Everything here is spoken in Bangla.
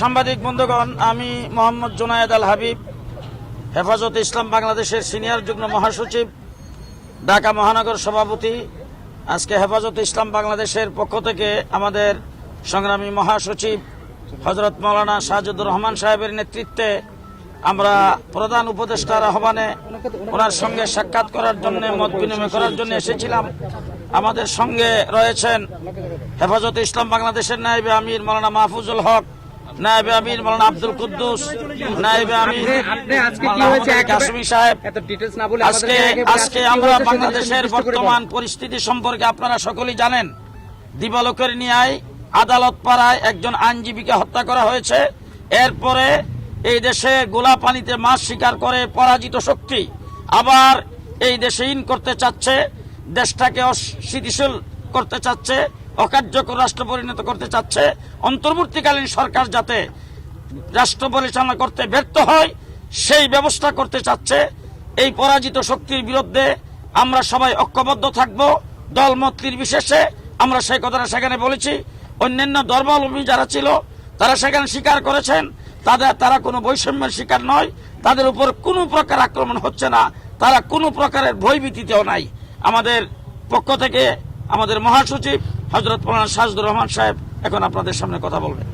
সাংবাদিক বন্ধুগণ, আমি মোহাম্মদ জোনায়েদ আল হাবিব হেফাজত ইসলাম বাংলাদেশের সিনিয়র যুগ্ম মহাসচিব, ঢাকা মহানগর সভাপতি। আজকে হেফাজত ইসলাম বাংলাদেশের পক্ষ থেকে আমাদের সংগ্রামী মহাসচিব হজরত মৌলানা শাহজুদুর রহমান সাহেবের নেতৃত্বে আমরা প্রধান উপদেষ্টার আহ্বানে ওনার সঙ্গে সাক্ষাৎ করার জন্য, মত বিনিময় করার জন্য এসেছিলাম। আমাদের সঙ্গে রয়েছেন হেফাজত ইসলাম বাংলাদেশের নায়েবে আমির মৌলানা মাহফুজুল হক নায়েবে আমির মৌলানা আব্দুল কুদ্দুস নায়েবে আমির আপনি আজকে কি হয়েছে? মোহাম্মদ সাহেব। এত ডিটেলস না বলে আজকে আজকে আমরা বাংলাদেশের বর্তমান পরিস্থিতি সম্পর্কে আপনারা সকলেই জানেন। দিবালোকের নিয়ায় আদালত পাড়ায় একজন আইনজীবীকে হত্যা করা হয়েছে। এরপরে এই দেশে গোলা পানিতে মাছ শিকার করে পরাজিত শক্তি। আবার এই দেশে ইন করতে চাচ্ছে দেশটাকে অস্থিতিশীল করতে চাচ্ছে। অকার্যকর রাষ্ট্র পরিণত করতে চাচ্ছে, অন্তর্বর্তীকালীন সরকার যাতে রাষ্ট্র পরিচালনা করতে ব্যর্থ হয়, সেই ব্যবস্থা করতে চাচ্ছে। এই পরাজিত শক্তির বিরুদ্ধে আমরা সবাই ঐক্যবদ্ধ থাকব। দলমত নির্বিশেষে আমরা সেই কথাটা সেখানে বলেছি। অন্যান্য ধর্মাবলম্বী যারা ছিল, তারা সেখানে স্বীকার করেছেন। তাদের, তারা কোনো বৈষম্যের শিকার নয়। তাদের উপর কোনো প্রকার আক্রমণ হচ্ছে না। তারা কোনো প্রকারের ভয়ভীতিতেও নাই। আমাদের পক্ষ থেকে আমাদের মহাসচিব হজরত মৌলানা সাজদুর রহমান সাহেব এখন আপনাদের সামনে কথা বলবেন।